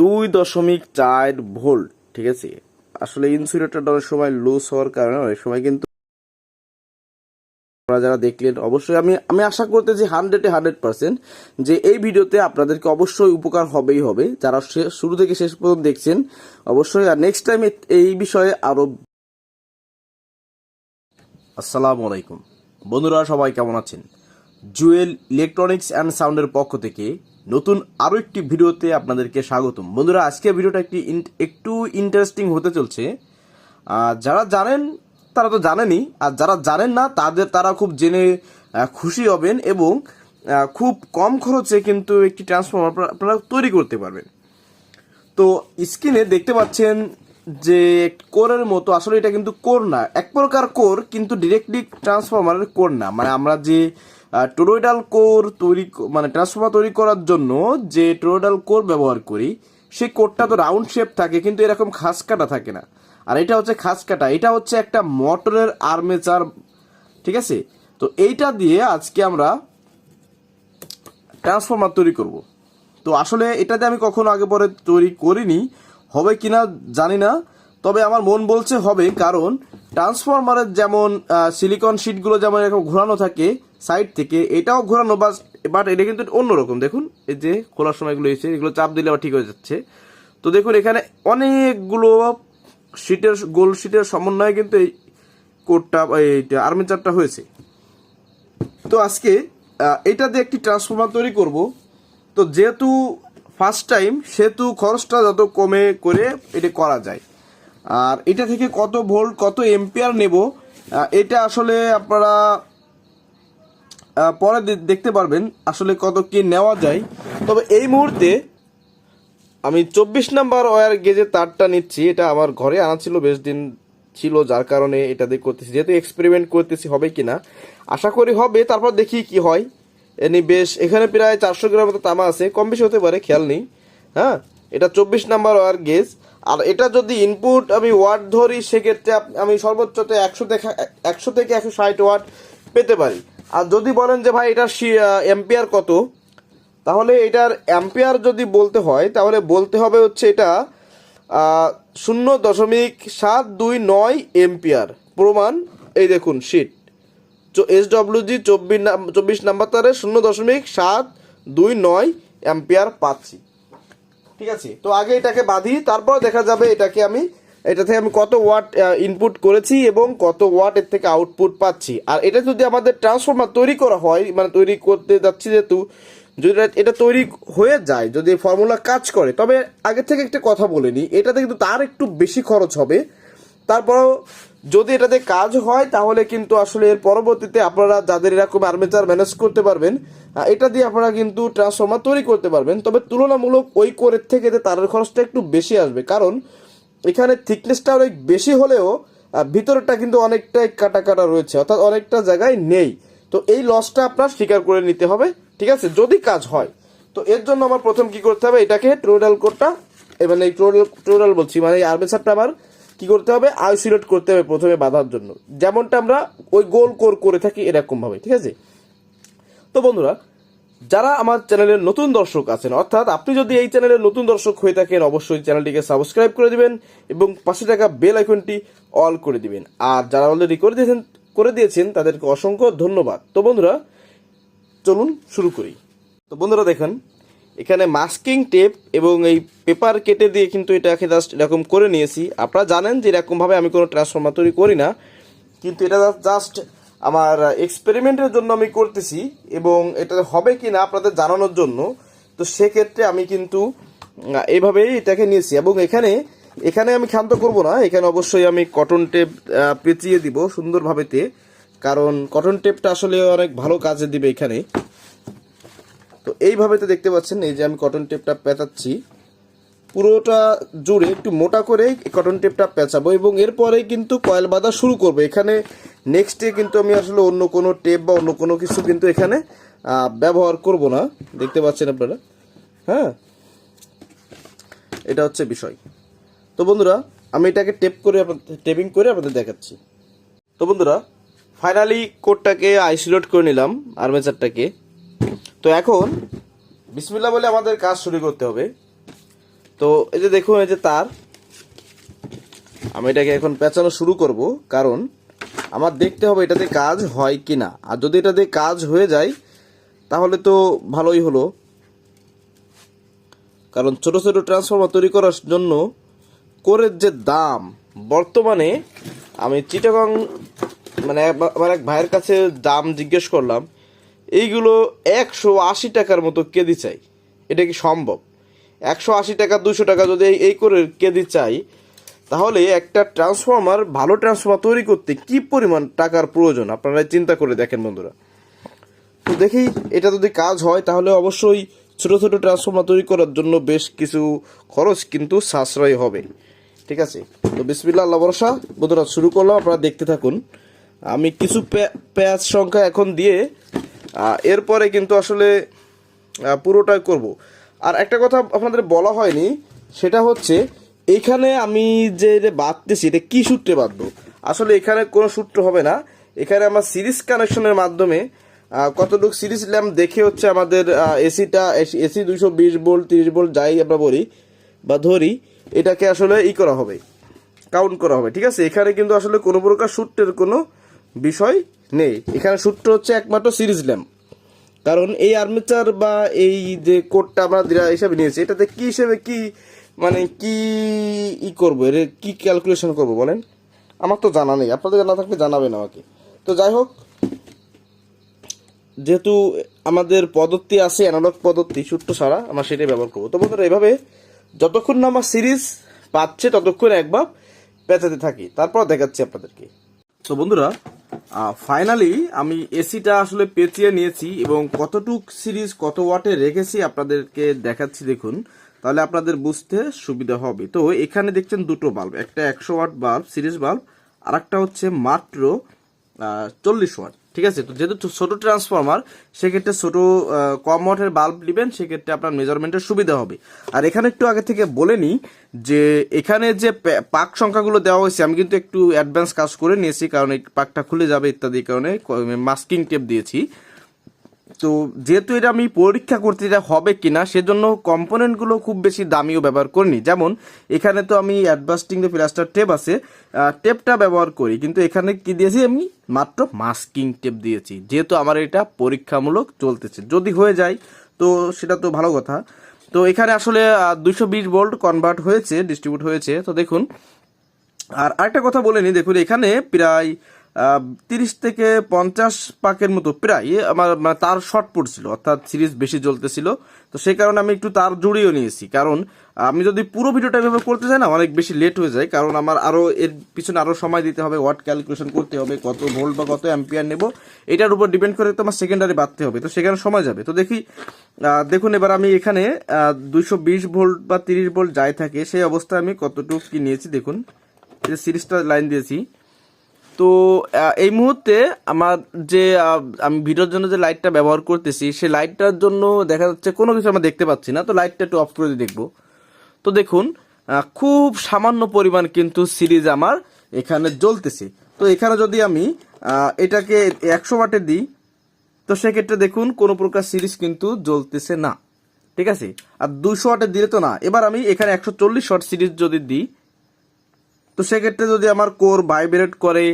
দুই দশমিক চার ভোল্ট, ঠিক আছে? আসলে ইনসুলেটরটা অনেক সময় লুজ হওয়ার কারণে অনেক সময় কিন্তু আপনারা যারা দেখলেন, অবশ্যই আমি আমি আশা করতেছি হান্ড্রেডে হান্ড্রেড পার্সেন্ট যে এই ভিডিওতে আপনাদেরকে অবশ্যই উপকার হবেই হবে। যারা শুরু থেকে শেষ পর্যন্ত দেখছেন, অবশ্যই আর নেক্সট টাইম এই বিষয়ে আরও আসসালামু আলাইকুম। বন্ধুরা, সবাই কেমন আছেন? জুয়েল ইলেকট্রনিক্স অ্যান্ড সাউন্ডের পক্ষ থেকে নতুন আরও একটি ভিডিওতে আপনাদেরকে স্বাগতম। বন্ধুরা আজকে ভিডিওটা একটি একটু ইন্টারেস্টিং হতে চলছে। যারা জানেন, তারা তো জানেনই। আর যারা জানেন না, তাদের তারা খুব জেনে খুশি হবেন এবং খুব কম খরচে কিন্তু একটি ট্রান্সফর্মার আপনারা তৈরি করতে পারবেন। তো স্ক্রিনে দেখতে পাচ্ছেন যে কোরের মতো, আসলে এটা কিন্তু কোর না। এক প্রকার কোর, কিন্তু ডিরেক্টলি ট্রান্সফরমারের কোর না। মানে আমরা যে টোরোইডাল কোর তৈরি মানে ট্রান্সফর্মার তৈরি করার জন্য যে টোরোইডাল কোর ব্যবহার করি, সেই কোরটা তো রাউন্ড শেপ থাকে, কিন্তু এরকম খাস কাটা থাকে না। আর এটা হচ্ছে খাস কাটা, এটা হচ্ছে একটা মোটরের আর্মেচার ঠিক আছে? তো এইটা দিয়ে আজকে আমরা ট্রান্সফর্মার তৈরি করব। তো আসলে এটাতে আমি কখনো আগে পরে তৈরি করিনি, হবে কিনা জানি না, তবে আমার মন বলছে হবে, কারণ ট্রান্সফরমারের যেমন সিলিকন শিটগুলো যেমন এরকম ঘোরানো থাকে সাইড থেকে এটাও ঘোরানো বাস বাট এটা কিন্তু অন্যরকম। দেখুন, এই যে খোলার সময় এগুলো এসে এগুলো চাপ দিলে আবার ঠিক হয়ে যাচ্ছে। তো দেখুন, এখানে অনেকগুলো শিটের গোল শিটের সমন্বয়ে কিন্তু এই কোডটা এই আর্মেচারটা হয়েছে। তো আজকে এটা দিয়ে একটি ট্রান্সফরমার তৈরি করব। তো যেহেতু ফার্স্ট টাইম সেহেতু খরচটা যত কমে করে এটা করা যায়। আর এটা থেকে কত ভোল্ট কত এম্পিয়ার নেব এটা আসলে আপনারা পরে দেখতে পারবেন আসলে কত কি নেওয়া যায়। তবে এই মুহূর্তে আমি চব্বিশ নাম্বার ওয়ার গেজে তারটা নিচ্ছি, এটা আমার ঘরে আনা ছিল, বেশ দিন ছিল, যার কারণে এটা দিয়ে করতেছি। যেহেতু এক্সপেরিমেন্ট করতেছি, হবে কিনা? আশা করি হবে, তারপর দেখি কি হয়। এনি বেশ, এখানে প্রায় চারশো গ্রাম মতো তামা আছে কম বেশি হতে পারে, খেয়াল নেই। হ্যাঁ এটা চব্বিশ নাম্বার ওয়ার গেজ। আর এটা যদি ইনপুট আমি ওয়াট ধরি, সেক্ষেত্রে আমি সর্বোচ্চ একশো থেকে একশো থেকে একশো ষাট ওয়াট পেতে পারি। আর যদি বলেন যে ভাই এটা এম্পিয়ার কত, তাহলে এটার অ্যাম্পিয়ার যদি বলতে হয়, তাহলে বলতে হবে হচ্ছে এটা শূন্য দশমিক সাত দুই নয় এম্পিয়ার প্রমাণ। এই দেখুন শিট এস ডব্লিউজি চব্বিশ চব্বিশ নাম্বার তারে শূন্য দশমিক সাত দুই নয় অ্যাম্পিয়ার পাচ্ছি। ঠিক আছে? তো আগে এটাকে বাঁধি, তারপর দেখা যাবে এটাকে আমি এটা থেকে আমি কত ওয়াট ইনপুট করেছি এবং কত ওয়াট এর থেকে আউটপুট পাচ্ছি। আর এটা যদি আমাদের ট্রান্সফরমার তৈরি করা হয় মানে তৈরি করতে যাচ্ছি যেহেতু, যদি এটা- তৈরি হয়ে যায়, যদি ফর্মুলা কাজ করে, তবে আগে থেকে একটা কথা বলে নিই, এটাতে কিন্তু তার একটু বেশি খরচ হবে। তারপরেও যদি এটাতে কাজ হয়, তাহলে কিন্তু আসলে এর পরবর্তীতে আপনারা যাদের এরকম আর্মেচার ম্যানেজ করতে পারবেন এটা দিয়ে আপনারা কিন্তু ট্রান্সফরমার তৈরি করতে পারবেন। তবে তুলনামূলক ওই কোরের থেকে তারের খরচটা একটু বেশি আসবে। কারণ এখানে থিকনেসটা অনেক বেশি হলেও ভিতরটা কিন্তু অনেকটাই কাটা কাটা রয়েছে, অর্থাৎ অনেকটা জায়গায় নেই। তো এই লসটা আপনার স্বীকার করে নিতে হবে, ঠিক আছে? যদি কাজ হয়, তো এর জন্য আমার প্রথম কি করতে হবে? এটাকে ট্রোডাল কোডটা মানে ট্রোডাল ট্রোডাল বলছি মানে এই আর্মেচারটা আমার কি করতে হবে? আইসোলেট করতে হবে প্রথমে বাঁধার জন্য। যেমনটা আমরা ওই গোল কোর করে থাকি এরকম ভাবে ঠিক আছে? তো বন্ধুরা যারা আমার চ্যানেলের নতুন দর্শক আছেন, অর্থাৎ আপনি যদি এই চ্যানেলের নতুন দর্শক হয়ে থাকেন, অবশ্যই চ্যানেলটিকে সাবস্ক্রাইব করে দিবেন এবং পাশে থাকা বেল আইকনটি অল করে দিবেন। আর যারা অলরেডি করে দিয়েছেন করে দিয়েছেন, তাদেরকে অসংখ্য ধন্যবাদ। তো বন্ধুরা, চলুন শুরু করি। তো বন্ধুরা, দেখেন, এখানে মাস্কিং টেপ এবং এই পেপার কেটে দিয়ে কিন্তু এটাকে জাস্ট এরকম করে নিয়েছি। আপনারা জানেন যে এরকমভাবে আমি কোনো ট্রান্সফর্মার তৈরি করি না, কিন্তু এটা জাস্ট আমার এক্সপেরিমেন্টের জন্য আমি করতেছি এবং এটা হবে কি না আপনাদের জানানোর জন্য। তো সেক্ষেত্রে আমি কিন্তু এইভাবেই এটাকে নিয়েছি এবং এখানে এখানে আমি ক্ষান্ত করব না। এখানে অবশ্যই আমি কটন টেপ পেঁচিয়ে দিব সুন্দরভাবেতে, কারণ কটন টেপটা আসলে অনেক ভালো কাজে দিবে এখানে। তো এইভাবে তো দেখতে পাচ্ছেন, এই যে আমি কটন টেপটা পেঁচাচ্ছি। পুরোটা জুড়ে একটু মোটা করে কটন টেপটা পেঁচাবো এবং এরপরে কিন্তু কয়েল বাঁধা শুরু করব। এখানে নেক্সটে কিন্তু আমি আসলে অন্য কোনো টেপ বা অন্য কোনো কিছু কিন্তু এখানে ব্যবহার করব না। দেখতে পাচ্ছেন আপনারা? হ্যাঁ? এটা হচ্ছে বিষয়। তো বন্ধুরা, আমি এটাকে টেপ করে টেপিং করে আপনাদের দেখাচ্ছি। তো বন্ধুরা ফাইনালি কোডটাকে আইসোলেট করে নিলাম আর্মেচারটাকে তো এখন বিসমিল্লা বলে আমাদের কাজ শুরু করতে হবে। তো এই যে দেখুন, এই যে তার, আমি এটাকে এখন পেঁচানো শুরু করব, কারণ আমার দেখতে হবে এটাতে কাজ হয় কি না আর যদি এটাতে কাজ হয়ে যায়, তাহলে তো ভালোই হলো। কারণ ছোট ছোট ট্রান্সফর্মার তৈরি করার জন্য কোরের যে দাম, বর্তমানে আমি চিটাগং মানে আমার এক ভাইয়ের কাছে দাম জিজ্ঞেস করলাম, এইগুলো একশো আশি টাকার মতো কেজি চাই। এটা কি সম্ভব? একশো আশি টাকা দুশো টাকা যদি এই- করে কেজি চাই, তাহলে একটা ট্রান্সফর্মার ভালো ট্রান্সফর্মার তৈরি করতে কি পরিমাণ টাকার প্রয়োজন? আপনারা চিন্তা করে দেখেন বন্ধুরা। তো দেখি, এটা যদি কাজ হয়, তাহলে অবশ্যই ছোট ছোট ট্রান্সফর্মার তৈরি করার জন্য বেশ কিছু খরচ কিন্তু সাশ্রয় হবে। ঠিক আছে? তো বিসমিল্লা আল্লাহ ভরসা। বন্ধুরা, শুরু করলাম, আপনারা দেখতে থাকুন। আমি কিছু পেঁয়াজ সংখ্যা এখন দিয়ে এরপরে কিন্তু আসলে পুরোটাই করব। আর একটা কথা আপনাদের বলা হয়নি, সেটা হচ্ছে এখানে আমি যে বাঁধতেছি, এটা কি সূত্রে বাঁধবো? আসলে এখানে কোনো সূত্র হবে না। এখানে আমার সিরিজ কানেকশনের মাধ্যমে কতটুকু সিরিজ ল্যাম্প দেখে হচ্ছে আমাদের এসিটা, এসি দুইশো বিশ ভোল্ট, তিরিশ ভোল্ট, যাই আমরা বলি বা ধরি, এটাকে আসলে ই করা হবে কাউন্ট করা হবে, ঠিক আছে? এখানে কিন্তু আসলে কোনো প্রকার সূত্রের কোনো বিষয় নেই। এখানে সূত্র হচ্ছে একমাত্র সিরিজ ল্যাম্প। কারণ এই আর্মেচার বা এই যে কোডটা আমরা হিসাবে নিয়েছি, এটাতে কি হিসেবে কি মানে কি ই করব? এর কি ক্যালকুলেশন করব বলেন? আমার তো জানা নেই, আপনাদের জানা থাকলে জানাবেন আমাকে। তো যাই হোক, যেহেতু আমাদের পদ্ধতি আছে অ্যানালগ পদ্ধতি, সূত্র ছাড়া আমরা সেটাই ব্যবহার করব। তো বন্ধুরা, এভাবে যতক্ষণ না আমার সিরিজ পাচ্ছে, ততক্ষণ একবার পেঁচাতে থাকি। তারপর দেখাচ্ছি আপনাদেরকে। তো বন্ধুরা ফাইনালি আমি এসিটা আসলে পেঁচিয়ে নিয়েছি এবং কতটুক সিরিজ কত ওয়াটে রেখেছি আপনাদেরকে দেখাচ্ছি দেখুন। তাহলে আপনাদের বুঝতে সুবিধা হবে। তো এখানে দেখছেন দুটো বাল্ব একটা একশো ওয়াট বাল্ব সিরিজ বাল্ব আর হচ্ছে মাত্র চল্লিশ ওয়াট ঠিক আছে? তো যেহেতু ছোট ট্রান্সফর্মার সেক্ষেত্রে ছোট কম ওয়াটের বাল্ব নেবেন, সেক্ষেত্রে আপনার মেজারমেন্টের সুবিধা হবে। আর এখানে একটু আগে থেকে বলে নিই যে, এখানে যে পাক সংখ্যাগুলো দেওয়া হয়েছে, আমি কিন্তু একটু অ্যাডভান্স কাজ করে নিয়েছি, কারণ এই পাকটা খুলে যাবে ইত্যাদি কারণে মাস্কিং টেপ দিয়েছি। তো যেহেতু এটা আমি পরীক্ষা করতে এটা হবে কিনা, সেজন্য কম্পোনেন্টগুলো খুব বেশি দামিও ব্যবহার করিনি। যেমন, এখানে তো আমি অ্যাডভাস্টিং যে প্লাস্টার টেপ আছে। টেপটা ব্যবহার করি, কিন্তু এখানে কি দিয়েছি আমি? মাত্র মাস্কিং টেপ দিয়েছি, যেহেতু আমার এটা পরীক্ষামূলক চলতেছে। যদি হয়ে যায়, তো সেটা তো ভালো কথা। তো এখানে আসলে দুইশো বিশ ভোল্ট কনভার্ট হয়েছে ডিস্ট্রিবিউট হয়েছে। তো দেখুন, আর আরেকটা কথা বলে নি দেখুন, এখানে প্রায় তিরিশ থেকে পঞ্চাশ পাকের মতো, প্রায়, আমার মানে তার শর্ট পড়ছিল অর্থাৎ সিরিজ বেশি জ্বলতেছিল। তো সেই কারণে আমি একটু তার জুড়িয়ে নিয়েছি। কারণ, আমি যদি পুরো ভিডিওটা এভাবে করতে চাই না, অনেক বেশি লেট হয়ে যায়। কারণ আমার আরও এর পিছনে আরও সময় দিতে হবে ওয়াট ক্যালকুলেশন করতে হবে, কত ভোল্ট বা কত অ্যাম্পিয়ার নেব। এটার উপর ডিপেন্ড করে তো আমার সেকেন্ডারি বাড়তে হবে, তো সেখানে সময় যাবে। তো দেখি দেখুন এবার আমি এখানে দুইশো বিশ ভোল্ট বা তিরিশ ভোল্ট যাই থাকে, সেই অবস্থায় আমি কতটুকু কি নিয়েছি, দেখুন। সিরিজটা লাইন দিয়েছি। তো এই মুহূর্তে আমার যে আমি ভিডিওর জন্য যে লাইটটা ব্যবহার করতেছি, সেই লাইটটার জন্য দেখা যাচ্ছে কোনো কিছু আমরা দেখতে পাচ্ছি না। তো লাইটটা একটু অফ করে দেখব। তো দেখুন খুব সামান্য পরিমাণ কিন্তু সিরিজ আমার এখানে জ্বলতেছে। তো এখানে যদি আমি এটাকে একশো ওয়াটে দিই, তো সেক্ষেত্রে দেখুন কোনো প্রকার সিরিজ কিন্তু জ্বলতেছে না। ঠিক আছে? আর দুইশো ওয়াটে দিলে তো না। এবার আমি এখানে একশো চল্লিশ ওয়াট সিরিজ যদি দিই তো সেক্ষেত্রে যদি আমার কোর ভাইব্রেট করে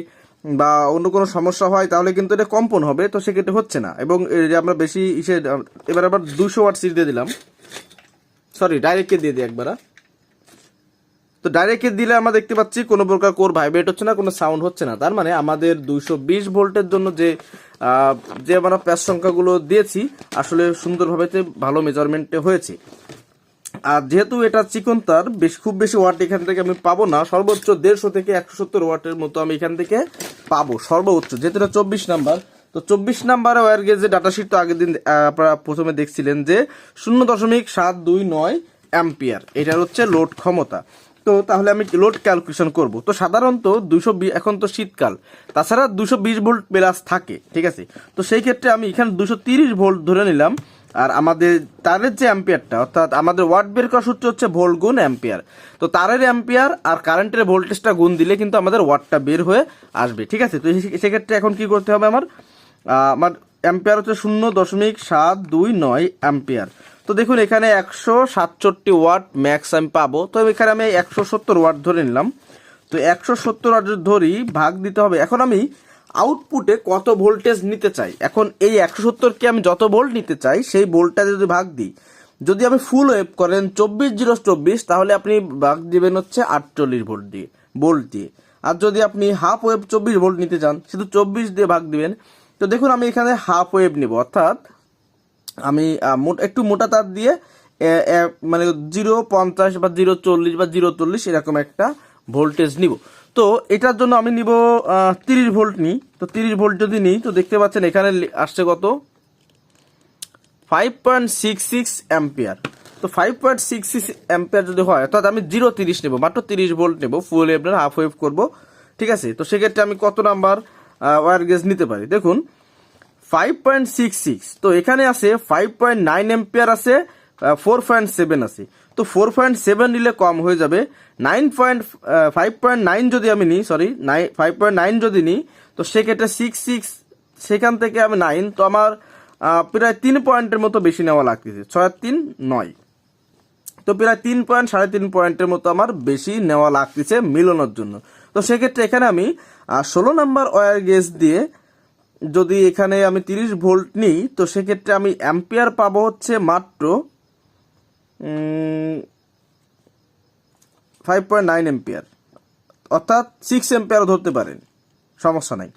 বা অন্য কোনো সমস্যা হয়, তাহলে কিন্তু এটা কম্পন হবে, তো সেক্ষেত্রে হচ্ছে না। এবং যে আমরা বেশি ইসে, এবার আবার দুশো ওয়াট সিট দিয়ে দিলাম। সরি ডাইরেক্টকে দিয়ে দিই একবার তো ডাইরেক্টে দিলে আমরা দেখতে পাচ্ছি কোনো প্রকার কোর ভাইব্রেট হচ্ছে না, কোনো সাউন্ড হচ্ছে না। তার মানে আমাদের দুইশো বিশ ভোল্টের জন্য যে যে আমরা প্যাচ সংখ্যাগুলো দিয়েছি, আসলে সুন্দরভাবে ভালো মেজারমেন্টে হয়েছে। আর যেহেতু এটা চিকন তার, বেশ খুব বেশি ওয়াট এখান থেকে আমি পাবো না। সর্বোচ্চ দেড়শো থেকে একশো সত্তর ওয়াটের মতো আমি এখান থেকে পাবো, সর্বোচ্চ। যেহেতু এটা চব্বিশ নাম্বার, তো চব্বিশ নাম্বার ওয়ার গেজে ডাটা শিট তো আগের দিন আপনারা প্রথমে দেখছিলেন যে শূন্য দশমিক সাত দুই নয় অ্যাম্পিয়ার। এটার হচ্ছে লোড ক্ষমতা। তো তাহলে আমি লোড ক্যালকুলেশন করব। তো সাধারণত দুশো এখন তো শীতকাল। তাছাড়া দুশো বিশ ভোল্ট প্লাস থাকে, ঠিক আছে? তো সেই ক্ষেত্রে আমি এখানে দুশো তিরিশ ভোল্ট ধরে নিলাম। আর আমাদের তারের যে অ্যাম্পিয়ারটা, অর্থাৎ আমাদের ওয়াট বের করার সূত্র হচ্ছে ভোল্ট গুণ অ্যাম্পিয়ার। তো তারের অ্যাম্পিয়ার আর কারেন্টের ভোল্টেজটা গুণ দিলে কিন্তু আমাদের ওয়াটটা বের হয়ে আসবে, ঠিক আছে? তো সেক্ষেত্রে এখন কি করতে হবে আমার? আমার অ্যাম্পিয়ার হচ্ছে শূন্য দশমিক সাত দুই নয় অ্যাম্পিয়ার। তো দেখুন, এখানে একশো সাতষট্টি ওয়াট ম্যাক্স আমি পাবো। তো এখানে আমি একশো সত্তর ওয়াট ধরে নিলাম। তো একশো সত্তর ওয়াট ধরি, ভাগ দিতে হবে। এখন আমি আউটপুটে কত ভোল্টেজ নিতে চাই? এখন এই একশো সত্তরকে আমি যত ভোল্ট নিতে চাই, সেই ভোল্টটা যদি ভাগ দিই, যদি আমি ফুল ওয়েভ করেন চব্বিশ জিরো চব্বিশ, তাহলে আপনি ভাগ দিবেন হচ্ছে আটচল্লিশ ভোল্ট দিয়ে ভোল্ট দিয়ে। আর যদি আপনি হাফ ওয়েভ চব্বিশ ভোল্ট নিতে চান শুধু চব্বিশ দিয়ে ভাগ দিবেন। তো দেখুন, আমি এখানে হাফ ওয়েভ নিব, অর্থাৎ আমি একটু মোটা তার দিয়ে মানে জিরো পঞ্চাশ বা জিরো চল্লিশ বা জিরো চল্লিশ এরকম একটা ভোল্টেজ নিব। তো এটার জন্য আমি নিব তিরিশ ভোল্ট নিই। তো তিরিশ ভোল্ট যদি নিই, তো দেখতে পাচ্ছেন এখানে আসছে কত? Five point six six ampere. তো five point six six ampere যদি হয়, অর্থাৎ আমি জিরো তিরিশ নেব, মাত্র তিরিশ ভোল্ট নেব ফুল ওয়েভ হাফ ওয়েভ করব। ঠিক আছে? তো সেক্ষেত্রে আমি কত নাম্বার ওয়ার গেজ নিতে পারি? দেখুন, ফাইভ পয়েন্ট সিক্স সিক্স। তো এখানে আছে ফাইভ পয়েন্ট নাইন এম্পিয়ার আছে ফোর পয়েন্ট সেভেন আছে। তো ফোর পয়েন্ট সেভেন নিলে কম হয়ে যাবে। Nine point five point nine যদি আমি নিই sorry nine five point nine যদি নিই, তো সেক্ষেত্রে সিক্স সিক্স সেখান থেকে আমি নাইন তো আমার প্রায় তিন পয়েন্টের মতো বেশি নেওয়া লাগতেছে। ছয় তিন, নয়। তো প্রায় তিন পয়েন্ট, সাড়ে তিন পয়েন্টের মতো আমার বেশি নেওয়া লাগতেছে মিলানোর জন্য। তো সেক্ষেত্রে এখানে আমি ষোলো নাম্বার ওয়্যার গেজ দিয়ে যদি এখানে আমি তিরিশ ভোল্ট নিই, তো সেক্ষেত্রে আমি অ্যাম্পিয়ার পাবো হচ্ছে মাত্র ফাইভ পয়েন্ট নাইন এম্পিয়ার অর্থাৎ সিক্স এম্পিয়ার ধরতে পারেন, সমস্যা নাই।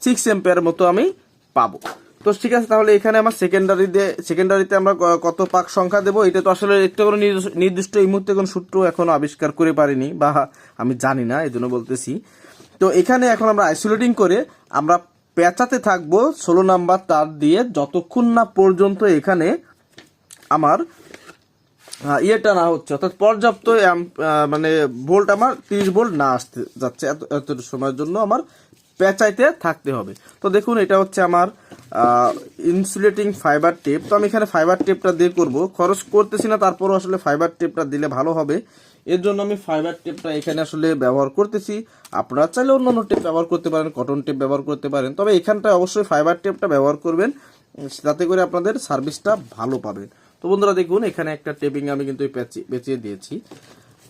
সিক্স এম্পিয়ার মতো আমি পাবো। তো ঠিক আছে, তাহলে এখানে আমার সেকেন্ডারিতে সেকেন্ডারিতে আমরা কত পাক সংখ্যা দেবো? এটা তো আসলে একটা কোনো নির্দিষ্ট- এই মুহূর্তে কোনো সূত্র এখনও আবিষ্কার করে পারিনি, বা আমি জানি না এই জন্য বলতেছি। তো এখানে এখন আমরা আইসোলেটিং করে আমরা পেঁচাতে থাকব ষোলো নাম্বার তার দিয়ে, যতক্ষণ না পর্যন্ত এখানে আমার ইয়েটা না হচ্ছে। অর্থাৎ পর্যাপ্ত মানে ভোল্ট আমার তিরিশ ভোল্ট না আসতে যাচ্ছে এত এত সময়ের জন্য আমার পেঁচাইতে থাকতে হবে। তো দেখুন, এটা হচ্ছে আমার ইনসুলেটিং ফাইবার টেপ তো আমি এখানে ফাইবার টেপটা দিয়ে করব। খরচ করতেছি না, তারপরও আসলে ফাইবার টেপটা দিলে ভালো হবে। এর জন্য আমি ফাইবার টেপটা এখানে আসলে ব্যবহার করতেছি। আপনারা চাইলে অন্য অন্য টেপ ব্যবহার করতে পারেন কটন টেপ ব্যবহার করতে পারেন। তবে এখানটায় অবশ্যই ফাইবার টেপটা ব্যবহার করবেন যাতে করে আপনাদের সার্ভিসটা ভালো পাবেন। তো বন্ধুরা দেখুন, এখানে একটা টেপিং আমি কিন্তু পেঁচিয়ে দিয়েছি।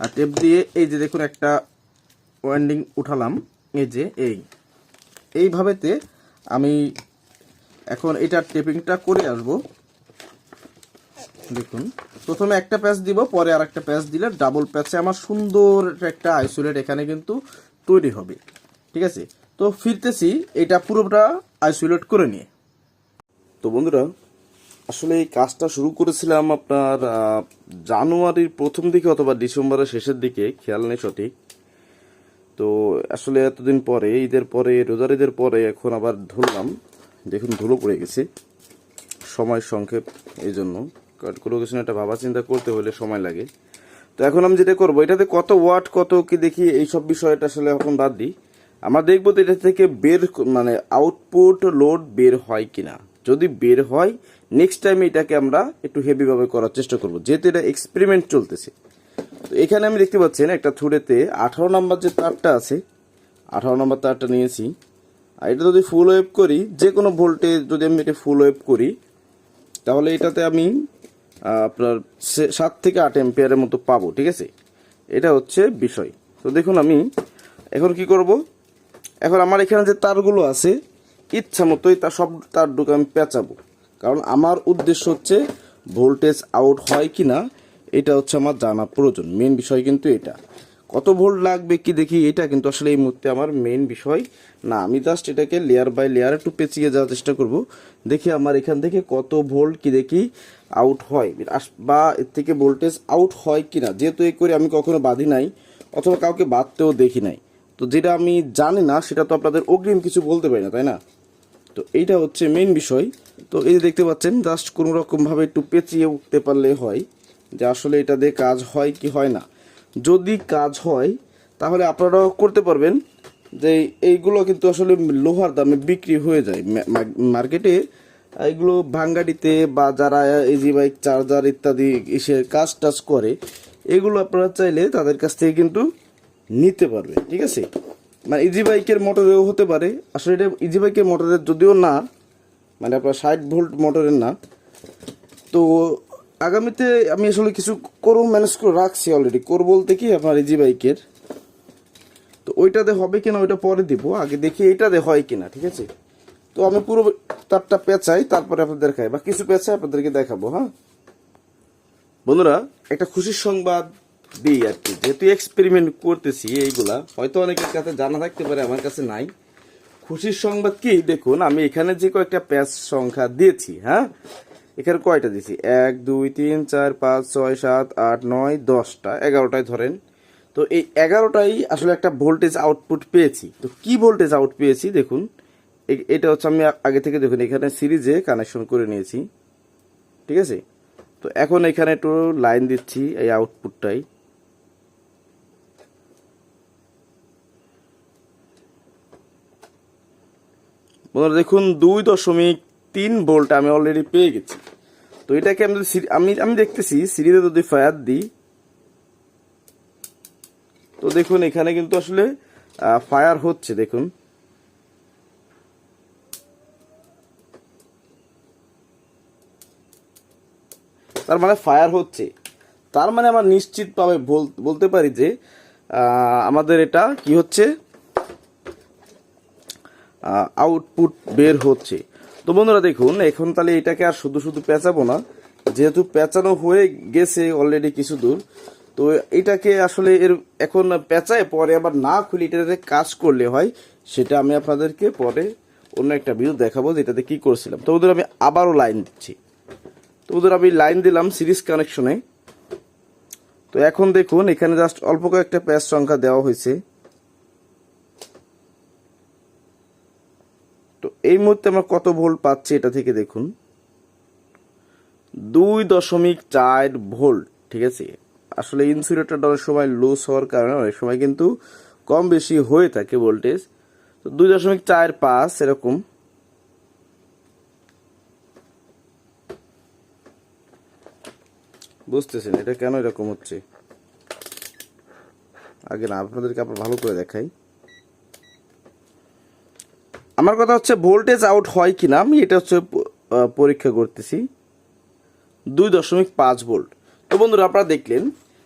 আর টেপ দিয়ে এই যে দেখুন, একটা ওয়ান্ডিং উঠালাম, এই যে এই। এইভাবেতে আমি এখন এটা টেপিংটা করে আসব। দেখুন, প্রথমে একটা প্যাচ দিব, পরে আর একটা প্যাচ দিলে ডাবল প্যাচে আমার সুন্দর একটা আইসোলেট এখানে কিন্তু তৈরি হবে। ঠিক আছে? তো ফিরতেছি, এটা পুরোটা আইসোলেট করে নিয়ে। তো বন্ধুরা আসলে এই কাজটা শুরু করেছিলাম আপনার জানুয়ারির প্রথম দিকে অথবা ডিসেম্বরের শেষের দিকে, খেয়াল নেই সঠিক। তো আসলে এতদিন পরে, ঈদের পরে, রোজার ঈদের পরে এখন আবার ধরলাম। দেখুন, ধুলো পড়ে গেছে। সময় সংক্ষেপ, এই জন্য। কোনো কিছু একটা ভাবা চিন্তা করতে হলে সময় লাগে। তো এখন আমি যেটা করব, এটাতে কত ওয়াট, কত কি দেখি এইসব বিষয়টা আসলে এখন বাদ দিই। আমরা দেখব তো এটা থেকে বের মানে আউটপুট লোড বের হয় কিনা। যদি বের হয় নেক্সট টাইম এটাকে আমরা একটু হেভিভাবে করার চেষ্টা করব। যেহেতু এটা এক্সপেরিমেন্ট চলতেছে। তো এখানে আমি দেখতে পাচ্ছেন একটা থুড়েতে আঠারো নাম্বার যে তারটা আছে, আঠারো নাম্বার তারটা নিয়েছি। আর এটা যদি ফুল ওয়েভ করি যে কোনো ভোল্টেজ যদি আমি এটা ফুল ওয়েভ করি, তাহলে এটাতে আমি আপনার সাত থেকে আট এম্পিয়ারের মতো পাবো, ঠিক আছে? এটা হচ্ছে বিষয়। তো দেখুন আমি এখন কি করব? এখন আমার এখানে যে তারগুলো আছে ইচ্ছা মতোই তার সব তার ঢুকে আমি পেঁচাবো। কারণ আমার উদ্দেশ্য হচ্ছে ভোল্টেজ আউট হয় কি না এটা হচ্ছে আমার জানা প্রয়োজন। মেন বিষয় কিন্তু এটা। কত ভোল্ট লাগবে কি দেখি, এটা কিন্তু আসলে এই মুহূর্তে আমার মেন বিষয় না। আমি জাস্ট এটাকে লেয়ার বাই লেয়ার একটু পেঁচিয়ে যাওয়ার চেষ্টা করব। দেখি আমার এখান থেকে কত ভোল্ট কি দেখি আউট হয়। বা এর থেকে ভোল্টেজ আউট হয় কি না যেহেতু এই করে আমি কখনো বাঁধি নাই, অথবা কাউকে বাঁধতেও দেখি নাই। তো যেটা আমি জানি না, সেটা তো আপনাদের অগ্রিম কিছু বলতে পারি না, তাই না? তো এইটা হচ্ছে মেন বিষয়। তো এই যে দেখতে পাচ্ছেন জাস্ট কোনো রকমভাবে একটু পেঁচিয়ে উঠতে পারলে হয় যে আসলে এটা দিয়ে কাজ হয় কি হয় না। যদি কাজ হয়, তাহলে আপনারাও করতে পারবেন যে এইগুলো কিন্তু আসলে লোহার দামে বিক্রি হয়ে যায়। মার্কেটে এগুলো ভাঙ্গাডিতে বা যারা ইজি বাইক চার্জার ইত্যাদি এসে কাজ টাজ করে, এগুলো আপনারা চাইলে তাদের কাছ থেকে কিন্তু নিতে পারবে ঠিক আছে? মানে ইজি বাইকের মোটরেও হতে পারে। আসলে এটা ইজি বাইকের মোটরের যদিও না মানে আপনার ষাট ভোল্ট মোটরের না, তো আগামীতে আমি আসলে কিছু করব ম্যানেজ করে রাখছি অলরেডি করব বলতে কি আপনার ইজি বাইকের তো ওইটাতে হবে কিনা, ওইটা পরে দিব। আগে দেখি এইটাতে হয় কিনা, ঠিক আছে? তো আমি পুরো তারটা পেঁচাই, তারপরে আপনাদের দেখাই। বা কিছু পেঁচাই আপনাদেরকে দেখাবো হ্যাঁ? বন্ধুরা, একটা খুশির সংবাদ। দিই আর কি। যেহেতু এক্সপেরিমেন্ট করতেছি এইগুলা, হয়তো অনেকের কাছে জানা থাকতে পারে, আমার কাছে নাই। খুশির সংবাদ কি? দেখুন, আমি এখানে যে কয়েকটা প্যাচ সংখ্যা দিয়েছি হ্যাঁ? এখানে কয়টা দিয়েছি? এক, দুই, তিন, চার, পাঁচ, ছয়, সাত, আট, নয়, দশটা, এগারোটায় ধরেন। তো এই এগারোটাই আসলে একটা ভোল্টেজ আউটপুট পেয়েছি। তো কি ভোল্টেজ আউট পেয়েছি? দেখুন এটা হচ্ছে আমি আগে থেকে দেখুন, এখানে সিরিজে কানেকশন করে নিয়েছি। ঠিক আছে? তো এখন এখানে একটু লাইন দিচ্ছি এই আউটপুটটাই বন্ধুরা, দেখুন, দুই দশমিক তিন ভোল্ট আমি অলরেডি পেয়ে গেছি। তো এটাকে আমি আমি আমি দেখতেছি, সিরিজে যদি ফায়ার দিই, তো দেখুন, এখানে কিন্তু আসলে ফায়ার হচ্ছে, দেখুন। তার মানে ফায়ার হচ্ছে। তার মানে আমরা নিশ্চিতভাবে বল- বলতে পারি যে আমাদের এটা কি হচ্ছে? আউটপুট বের হচ্ছে। তো বন্ধুরা দেখুন, এখন তাহলে এটাকে আর শুধু শুধু পেঁচাবো না, যেহেতু পেঁচানো হয়ে গেছে অলরেডি কিছু দূর, তো এটাকে আসলে এর এখন পেঁচায় পরে আবার না খুলে এটাতে কাজ করলে হয়, সেটা আমি আপনাদেরকে পরে অন্য একটা ভিডিও দেখাবো যেটাতে কি করছিলাম। তো ওদের আমি আবারও লাইন দিচ্ছি। তো ওদের আমি লাইন দিলাম সিরিজ কানেকশনে তো এখন দেখুন, এখানে জাস্ট অল্প কয়েকটা প্যাচ সংখ্যা দেওয়া হয়েছে। এই মুহূর্তে আমরা কত ভোল্ট পাচ্ছি এটা থেকে দেখুন। দুই দশমিক চার ভোল্ট, ঠিক আছে? আসলে ইনসুলেটরটা অনেক সময় লুজ হওয়ার কারণে অনেক সময় কিন্তু কম বেশি হয়ে থাকে ভোল্টেজ তো দুই দশমিক চার পাঁচ এরকম। বুঝতেছেন এটা কেন এরকম হচ্ছে? আগে না, আপনাদেরকে আবার ভালো করে দেখাই। আমার কথা হচ্ছে ভোল্টেজ আউট হয় কিনা, আমি এটা হচ্ছে পরীক্ষা করতেছি। দুই দশমিক পাঁচ ভোল্ট তো বন্ধুরা, আপনারা দেখলেন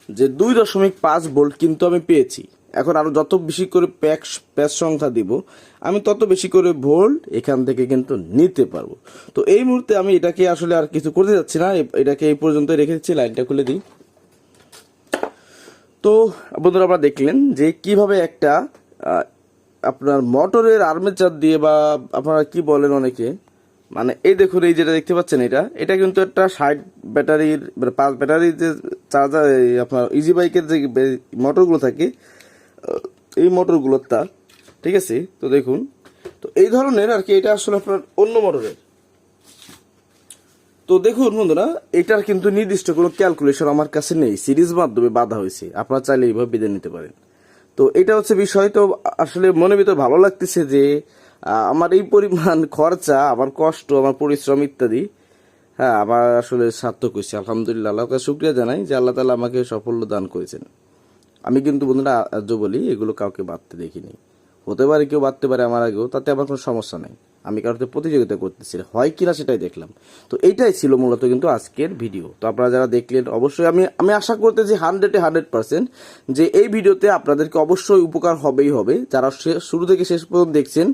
যে দুই দশমিক পাঁচ ভোল্ট কিন্তু আমি পেয়েছি। এখন আরও যত বেশি করে প্যাক প্যাচ সংখ্যা দিব, আমি তত বেশি করে ভোল্ট এখান থেকে কিন্তু নিতে পারব। তো এই মুহূর্তে আমি এটাকে আসলে আর কিছু করতে যাচ্ছি না এটাকে এই পর্যন্ত রেখে দিচ্ছি, লাইনটা খুলে দিই। তো বন্ধুরা, আপনারা দেখলেন যে কীভাবে একটা আপনার মোটরের আর্মেচার দিয়ে বা আপনারা কি বলেন অনেকে মানে এই দেখুন, এই যেটা দেখতে পাচ্ছেন এটা এটা কিন্তু একটা ষাট ব্যাটারির মানে পাঁচ ব্যাটারির যে চার্জার আপনার ইজি বাইকের যে মোটরগুলো থাকে এই মোটরগুলোর তার ঠিক আছে? তো দেখুন, তো এই ধরনের আর কি, এটা আসলে আপনার অন্য মোটরের। তো দেখুন বন্ধুরা, এটার কিন্তু নির্দিষ্ট কোনো ক্যালকুলেশন আমার কাছে নেই, সিরিজ মাধ্যমে বাধা হয়েছে, আপনারা চাইলে এইভাবে বেঁধে নিতে পারেন। তো এটা হচ্ছে বিষয়। তো আসলে মনে ভিতরে ভালো লাগতেছে যে আমার এই পরিমাণ খরচা, আমার কষ্ট, আমার পরিশ্রম ইত্যাদি হ্যাঁ আমার আসলে সার্থক হয়েছে। আলহামদুলিল্লাহ আল্লাহকে শুক্রিয়া জানাই যে আল্লাহ তালা আমাকে সাফল্য দান করেছেন। আমি কিন্তু বন্ধুরা আজ বলি, এগুলো কাউকে বাঁধতে দেখিনি। হতে পারে কেউ বাঁধতে পারে, আমার আগেও, তাতে আমার কোনো সমস্যা নেই। আমি কারোতে প্রতিযোগিতা করতেছি। হয় কিনা সেটাই দেখলাম। তো এইটাই ছিল মূলত কিন্তু আজকের ভিডিও। তো আপনারা যারা দেখলেন, অবশ্যই আমি আমি আশা করতেছি হান্ড্রেডে হান্ড্রেড পার্সেন্ট যে এই ভিডিওতে আপনাদেরকে অবশ্যই উপকার হবেই হবে। যারা শুরু থেকে শেষ পর্যন্ত দেখছেন,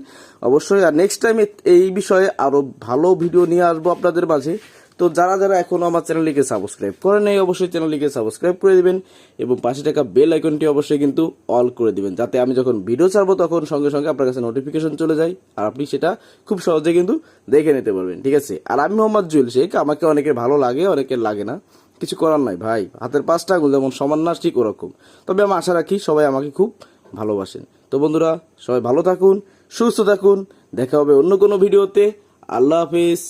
অবশ্যই আর নেক্সট টাইম এই বিষয়ে আরও ভালো ভিডিও নিয়ে আসব আপনাদের মাঝে। তো যারা যারা এখনও আমার চ্যানেলটিকে সাবস্ক্রাইব করেন নাই, অবশ্যই চ্যানেলটিকে সাবস্ক্রাইব করে দিবেন এবং পাশে থাকা বেল আইকনটি অবশ্যই কিন্তু অল করে দিবেন, যাতে আমি যখন ভিডিও ছাড়বো তখন সঙ্গে সঙ্গে আপনার কাছে নোটিফিকেশন চলে যায় আর আপনি সেটা খুব সহজে কিন্তু দেখে নিতে পারবেন, ঠিক আছে? আর আমি মোহাম্মদ জুয়েল শেখ, আমাকে অনেকের ভালো লাগে, অনেকের লাগে না, কিছু করার নাই ভাই, হাতের পাঁচটা আঙুল যেমন সমান না, ঠিক ওরকম। তবে আমি আশা রাখি সবাই আমাকে খুব ভালোবাসেন। তো বন্ধুরা, সবাই ভালো থাকুন, সুস্থ থাকুন, দেখা হবে অন্য কোনো ভিডিওতে আল্লাহ হাফিজ।